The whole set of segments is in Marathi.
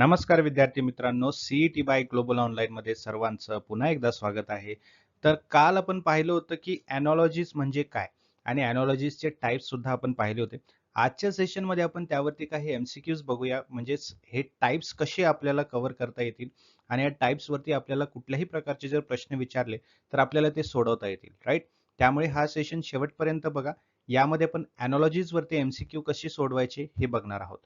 नमस्कार विद्यार्थी मित्रांनो सीईटी बाय ग्लोबल ऑनलाईन मध्ये सर्वांचं पुन्हा एकदा स्वागत आहे. तर काल आपण पाहिलं होतं की अॅनॉलॉजीज म्हणजे काय? आणि अॅनॉलॉजीजचे टाइप्स सुद्धा आपण पाहिले होते. आजच्या सेशनमध्ये आपण त्यावरती काही एमसीक्यूज बघूया. म्हणजेच हे टाईप्स कसे आपल्याला कव्हर करता येतील? आणि या टाईप्स वरती आपल्याला कुठल्याही प्रकारचे जर प्रश्न विचारले तर आपल्याला ते सोडवता येतील राईट त्यामुळे हा सेशन शेवटपर्यंत बघा. यामध्ये आपण अॅनॉलॉजीज वरती एमसीक्यू कशी सोडवायचे हे बघणार आहोत.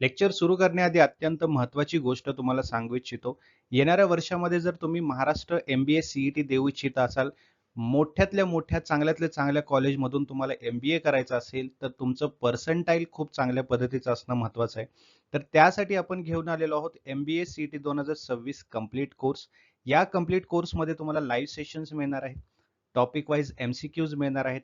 लेक्चर सुरू करण्याआधी अत्यंत महत्वाची गोष्ट तुम्हाला सांगू इच्छितो. येणाऱ्या वर्षामध्ये जर तुम्ही Maharashtra M B MBA CET देऊ इच्छित असाल मोठ्यातल्या मोठ्या चांगल्यातल्या चांगल्या कॉलेजमधून तुम्हाला एम बी ए करायचं असेल तर तुमचं पर्संटाईल खूप चांगल्या पद्धतीचं असणं महत्वाचं आहे. तर त्यासाठी आपण घेऊन आलेलो आहोत एम बी एमबीए सीईटी दोन हजार सव्वीस कंप्लीट कोर्स या कंप्लीट कोर्समध्ये तुम्हाला लाईव्ह सेशन्स मिळणार आहेत. Topic wise M C Qs मिळणार आहेत.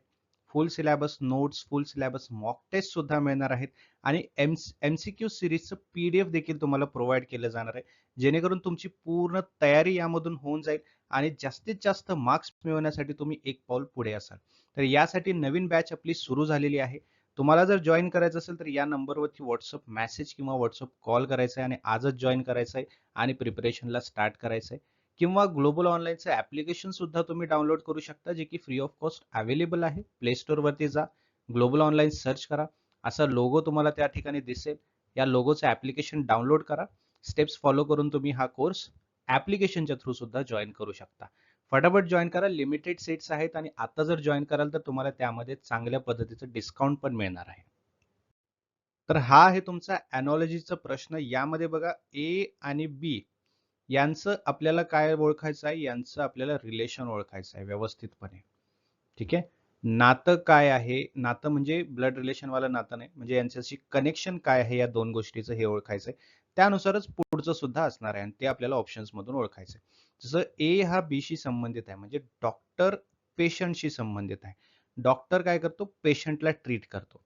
Full syllabus notes full syllabus mock test सुद्धा मिळणार आहेत. आणि एम एम सी क्यू सिरीजचं पी डी एफ देखील तुम्हाला प्रोव्हाइड केलं जाणार आहे. जेणेकरून तुमची पूर्ण तयारी यामधून होऊन जाईल आणि जास्तीत जास्त मार्क्स मिळवण्यासाठी तुम्ही एक पाऊल पुढे असाल. तर यासाठी नवीन बॅच आपली सुरू झालेली आहे. तुम्हाला जर जॉईन करायचं असेल तर या नंबरवरती व्हॉट्सअप मेसेज किंवा व्हॉट्सअप कॉल करायचा आहे आणि आजच जॉईन करायचं आहे आणि प्रिपरेशनला स्टार्ट करायचं आहे. किंवा ग्लोबल ऑनलाईनचं ऍप्लिकेशन सुद्धा तुम्ही डाउनलोड करू शकता जे की फ्री ऑफ कॉस्ट अवेलेबल आहे. प्ले स्टोअरवरती जा ग्लोबल ऑनलाईन सर्च करा. असा लोगो तुम्हाला त्या ठिकाणी दिसेल. या लोगोचं ऍप्लिकेशन डाउनलोड करा. स्टेप्स फॉलो करून तुम्ही हा कोर्स ऍप्लिकेशनच्या थ्रू सुद्धा जॉईन करू शकता. फटाफट जॉईन करा. लिमिटेड सीट्स आहेत आणि आता जर जॉईन कराल तर तुम्हाला त्यामध्ये चांगल्या पद्धतीचं डिस्काउंट पण मिळणार आहे. तर हा आहे तुमचा अॅनॉलॉजीचा प्रश्न. यामध्ये बघा ए आणि बी यांचं आपल्याला काय ओळखायचं आहे? यांचं आपल्याला रिलेशन ओळखायचं आहे व्यवस्थितपणे. ठीक आहे? नातं काय आहे? नातं म्हणजे ब्लड रिलेशनवालं नातं नाही. म्हणजे यांच्याशी कनेक्शन काय आहे या दोन गोष्टीचं हे ओळखायचंय. त्यानुसारच पुढचं सुद्धा असणार आहे आणि ते आपल्याला ऑप्शन्स मधून ओळखायचंय. जसं ए हा बी शी संबंधित आहे म्हणजे डॉक्टर पेशंटशी संबंधित आहे. डॉक्टर काय करतो? पेशंटला ट्रीट करतो.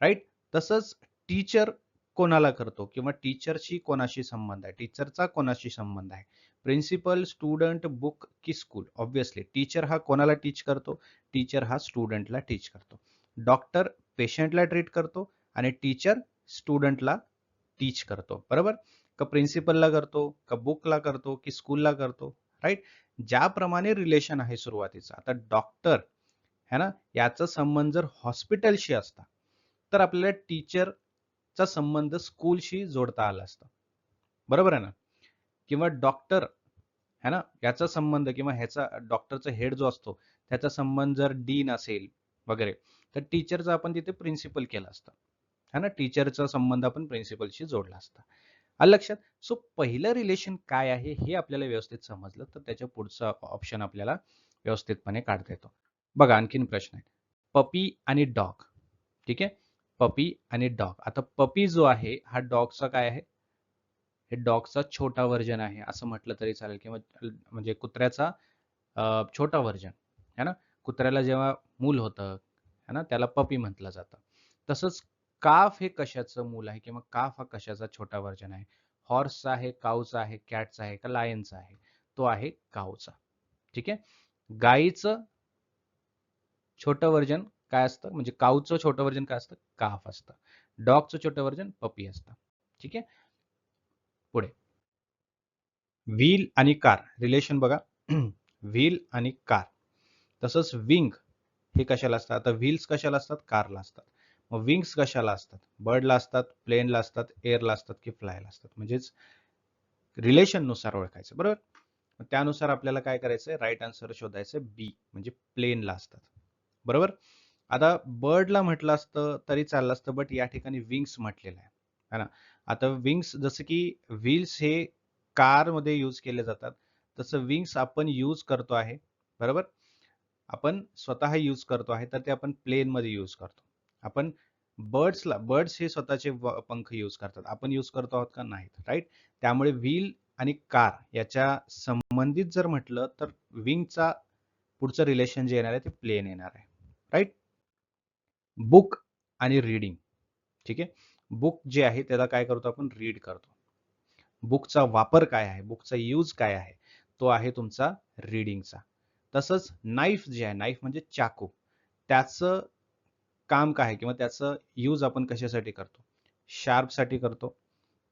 राईट तसंच टीचर कोणाला करतो किंवा टीचरशी कोणाशी संबंध आहे? टीचरचा कोणाशी संबंध आहे? प्रिन्सिपल स्टुडंट बुक की स्कूल? ऑब्व्हियसली टीचर हा कोणाला टीच करतो? टीचर हा स्टुडंटला टीच करतो. डॉक्टर पेशंटला ट्रीट करतो आणि टीचर स्टुडंटला टीच करतो. बरोबर? का प्रिन्सिपलला करतो? का बुकला करतो? की स्कूलला करतो? राईट ज्याप्रमाणे रिलेशन आहे सुरुवातीचं. आता डॉक्टर है ना? याचा संबंध जर हॉस्पिटलशी असता तर आपल्याला टीचर चा संबंध स्कूलशी जोडता आला असता. बरोबर आहे ना? किंवा डॉक्टर है ना? याचा संबंध किंवा ह्याचा डॉक्टरचा हेड जो असतो त्याचा संबंध जर डीन असेल वगैरे तर टीचरचा आपण तिथे प्रिन्सिपल केला असता. है ना? टीचरचा संबंध आपण प्रिन्सिपलशी जोडला असता. आलं लक्षात? सो पहिलं रिलेशन काय आहे हे आपल्याला व्यवस्थित समजलं तर त्याच्या पुढचा ऑप्शन आपल्याला व्यवस्थितपणे काढता येतो. बघा आणखीन प्रश्न आहे. पपी आणि डॉग ठीक आहे? पपी आणि डॉग. आता पपी जो आहे हा डॉगचा काय आहे? हे डॉगचा छोटा व्हर्जन आहे असं म्हटलं तरी चालेल. किंवा म्हणजे कुत्र्याचा छोटा व्हर्जन. है ना? कुत्र्याला जेव्हा मूल होतं है ना? त्याला पपी म्हटलं जातं. तसंच काफ हे कशाचं मूल आहे? किंवा काफ हा कशाचा छोटा व्हर्जन आहे? हॉर्सचा आहे काऊचा आहे कॅटचा आहे का लायनचा आहे? तो आहे काऊचा. ठीक आहे? गाईचं छोटं व्हर्जन काय असतं? म्हणजे काऊचं छोटं व्हर्जन काय असतं? काफ असतं. डॉगचं छोटं व्हर्जन पपी असतं. ठीक आहे? पुढे. व्हील आणि कार. रिलेशन बघा. व्हील आणि कार. तसंच विंग हे कशाला असतात? आता व्हील्स कशाला असतात? कारला असतात. मग विंग्स कशाला असतात? बर्डला असतात प्लेनला असतात एअरला असतात की फ्लायला असतात. म्हणजेच रिलेशननुसार ओळखायचं. बरोबर? त्यानुसार आपल्याला काय करायचं राईट आन्सर शोधायचं बी म्हणजे प्लेनला असतात. बरोबर? आता बर्डला म्हटलं असतं तरी चाललं असतं बट या ठिकाणी विंग्स म्हटलेलं आहे. है ना? आता विंग्स जसं की व्हील्स हे कारमध्ये यूज केले जातात तसं विंग्स आपण यूज करतो आहे बरोबर? आपण स्वतः यूज करतो आहे तर ते आपण प्लेन मध्ये यूज करतो. आपण बर्ड्सला बर्ड्स हे स्वतःचे पंख यूज करतात. आपण यूज करतो आहोत का? नाहीत राईट? त्यामुळे व्हील आणि कार याच्या संबंधित जर म्हटलं तर विंगचा पुढचं रिलेशन जे येणार आहे ते प्लेन येणार आहे राईट? बुक आणि रीडिंग. ठीक आहे? बुक जे आहे त्याला काय करतो आपण? रीड करतो. बुकचा वापर काय आहे? बुकचा यूज काय आहे? तो आहे तुमचा रीडिंगचा. तसंच नाईफ जे आहे नाईफ म्हणजे चाकू. त्याचं काम काय आहे? किंवा त्याचं यूज आपण कशासाठी करतो? शार्पसाठी करतो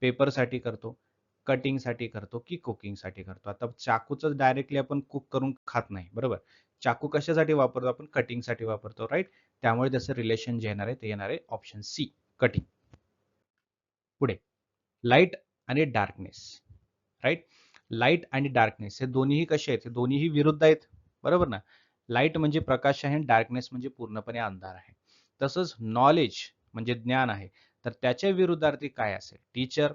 पेपरसाठी करतो कटिंगसाठी करतो की कुकिंगसाठी करतो? आता चाकूचं डायरेक्टली आपण कुक करून खात नाही बरोबर? चाकू कशासाठी वापरतो? आपण कटिंगसाठी वापरतो राईट त्यामुळे त्याचं रिलेशन जे येणार आहे ते येणार आहे ऑप्शन सी कटिंग पुढे लाइट आणि डार्कनेस राईट लाइट आणि डार्कनेस हे दोन्हीही कसे आहेत? हे दोन्हीही विरुद्ध आहेत बरोबर ना? लाइट म्हणजे प्रकाश आहे डार्कनेस म्हणजे पूर्णपणे अंधार आहे. तसंच नॉलेज म्हणजे ज्ञान आहे. तर त्याच्या विरुद्धार्थी काय असेल? टीचर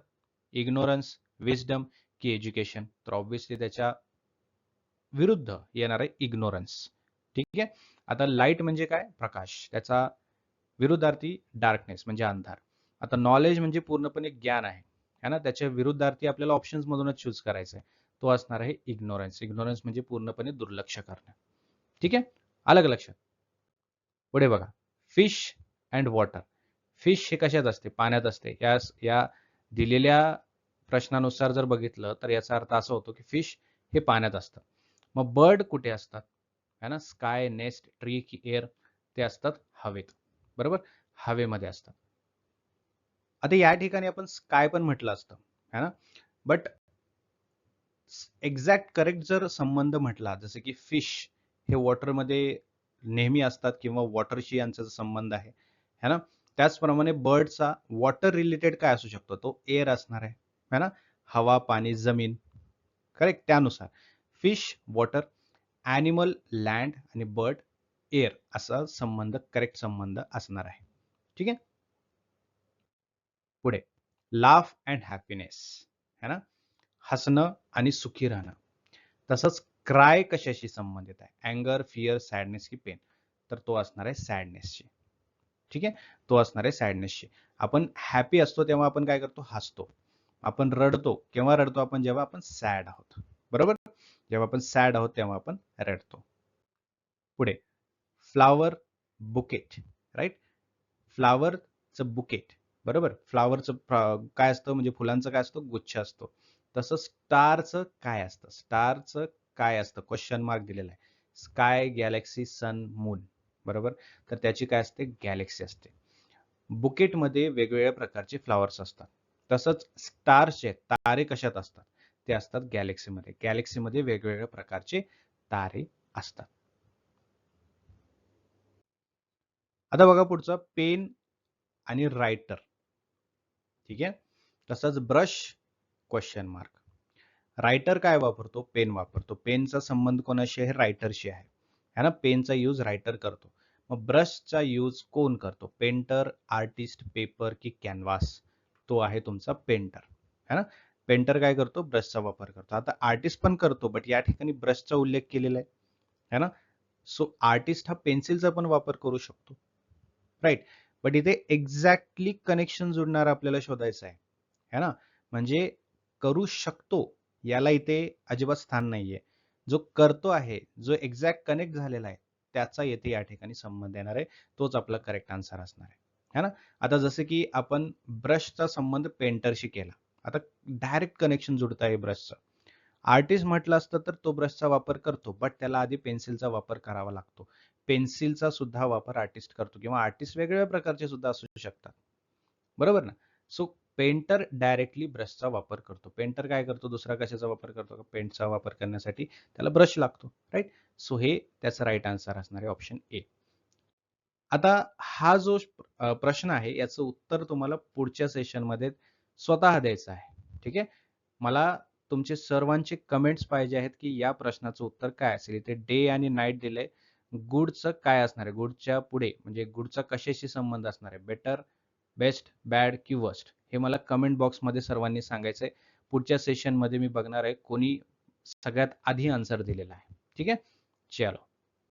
इग्नोरन्स विजडम की एज्युकेशन तर ऑब्व्हियसली त्याच्या विरुद्ध येणार आहे इग्नोरन्स ठीक आहे? आता लाइट म्हणजे काय? प्रकाश. त्याचा विरुद्धार्थी डार्कनेस म्हणजे अंधार. आता नॉलेज म्हणजे पूर्णपणे ज्ञान आहे. है ना? त्याच्या विरुद्धार्थी आपल्याला ऑप्शन्स मधूनच चूज करायचा आहे. तो असणार आहे इग्नोरन्स इग्नोरन्स म्हणजे पूर्णपणे दुर्लक्ष करणं. ठीक आहे? अलग लक्षात? पुढे बघा. फिश अँड वॉटर फिश हे कशात असते? पाण्यात असते. या या दिलेल्या प्रश्नानुसार जर बघितलं तर याचा अर्थ असा होतो की फिश हे पाण्यात असतं. मग बर्ड कुठे असतात? है ना? स्काय नेस्ट ट्री की एअर ते असतात हवेत. बरोबर? हवेमध्ये असतात. आता या ठिकाणी आपण स्काय पण म्हटलं असतं है ना? बट एक्झॅक्ट करेक्ट जर संबंध म्हटला जसं की फिश हे वॉटरमध्ये नेहमी असतात किंवा वॉटरशी यांचा संबंध आहे है ना? त्याचप्रमाणे बर्डचा वॉटर रिलेटेड काय असू शकतो? तो एअर असणार आहे है ना? हवा पाणी जमीन. करेक्ट त्यानुसार. फिश वॉटर ॲनिमल लँड आणि बर्ड एअर असा संबंध करेक्ट संबंध असणार आहे. ठीक आहे? पुढे. Laugh and happiness. है ना? हसणं आणि सुखी राहणं. तसंच क्राय कशाशी संबंधित आहे? अँगर फिअर सॅडनेस की पेन. तर तो असणार आहे सॅडनेसशी. ठीक आहे? तो असणार आहे सॅडनेसशी. आपण हॅपी असतो तेव्हा आपण काय करतो? हसतो. आपण रडतो. केव्हा रडतो आपण? जेव्हा आपण सॅड आहोत. बरोबर? जेव्हा आपण सॅड आहोत तेव्हा आपण रडतो. पुढे. फ्लावर बुकेट राईट फ्लावरचं बुकेट बरोबर? फ्लावरचं काय असतं? म्हणजे फुलांचं काय असतं? गुच्छ असतो. तसं स्टारचं काय असतं? स्टारचं काय असतं? क्वेश्चन मार्क दिलेला आहे. स्काय गॅलेक्सी सन मून बरोबर? तर त्याची काय असते? गॅलेक्सी असते. बुकेटमध्ये वेगवेगळ्या प्रकारचे फ्लावर्स असतात. तसंच स्टारचे तारे कशात असतात? ते असतात गॅलेक्सीमध्ये. गॅलेक्सीमध्ये वेगवेगळ्या प्रकारचे तारे असतात. आता बघा पुढचं पेन आणि रायटर ठीक आहे? तसंच ब्रश क्वेश्चन मार्क रायटर काय वापरतो? पेन वापरतो. पेनचा संबंध कोणाशी आहे? रायटरशी आहे. है ना? पेनचा यूज रायटर करतो. मग ब्रशचा यूज कोण करतो? पेंटर आर्टिस्ट पेपर की कॅनव्हास तो आहे तुमचा पेंटर है ना? पेंटर काय करतो? ब्रशचा वापर करतो. आता आर्टिस्ट पण करतो बट या ठिकाणी ब्रशचा उल्लेख केलेला आहे. है ना? सो आर्टिस्ट हा पेन्सिलचा पण वापर करू शकतो. राईट बट इथे एक्झॅक्टली कनेक्शन जुडणार आपल्याला शोधायचं आहे. है ना? म्हणजे करू शकतो याला इथे अजिबात स्थान नाहीये. जो करतो आहे जो एक्झॅक्ट कनेक्ट झालेला आहे त्याचा येथे या ठिकाणी संबंध येणार आहे. तोच आपला करेक्ट आन्सर असणार आहे. है ना? आता जसं की आपण ब्रशचा संबंध पेंटरशी केला. आता डायरेक्ट कनेक्शन जुडत आहे ब्रशचं आर्टिस्ट म्हटलं असतं तर तो ब्रशचा वापर करतो बट त्याला आधी पेन्सिलचा वापर करावा लागतो. पेन्सिलचा सुद्धा वापर आर्टिस्ट करतो किंवा आर्टिस्ट वेगवेगळ्या प्रकारचे सुद्धा असू शकतात. बरोबर ना? सो पेंटर डायरेक्टली ब्रशचा वापर करतो. पेंटर काय करतो? दुसरा कशाचा वापर करतो? पेंटचा वापर करण्यासाठी त्याला ब्रश लागतो राईट सो हे त्याचं राईट आन्सर असणार आहे ऑप्शन ए आता हा जो प्रश्न आहे याचं उत्तर तुम्हाला पुढच्या सेशनमध्ये स्वतः द्यायचं आहे. ठीक आहे? मला तुमचे सर्वांचे कमेंट्स पाहिजे आहेत की या प्रश्नाचं उत्तर काय असेल? इथे डे आणि नाईट दिले गुडचं काय असणार आहे? गुडच्या पुढे म्हणजे गुडचा कशाशी संबंध असणार आहे? बेटर बेस्ट बॅड की वर्स्ट हे मला कमेंट बॉक्समध्ये सर्वांनी सांगायचं आहे पुढच्या सेशनमध्ये मी बघणार आहे कोणी सगळ्यात आधी आन्सर दिलेला आहे. ठीक आहे? चलो.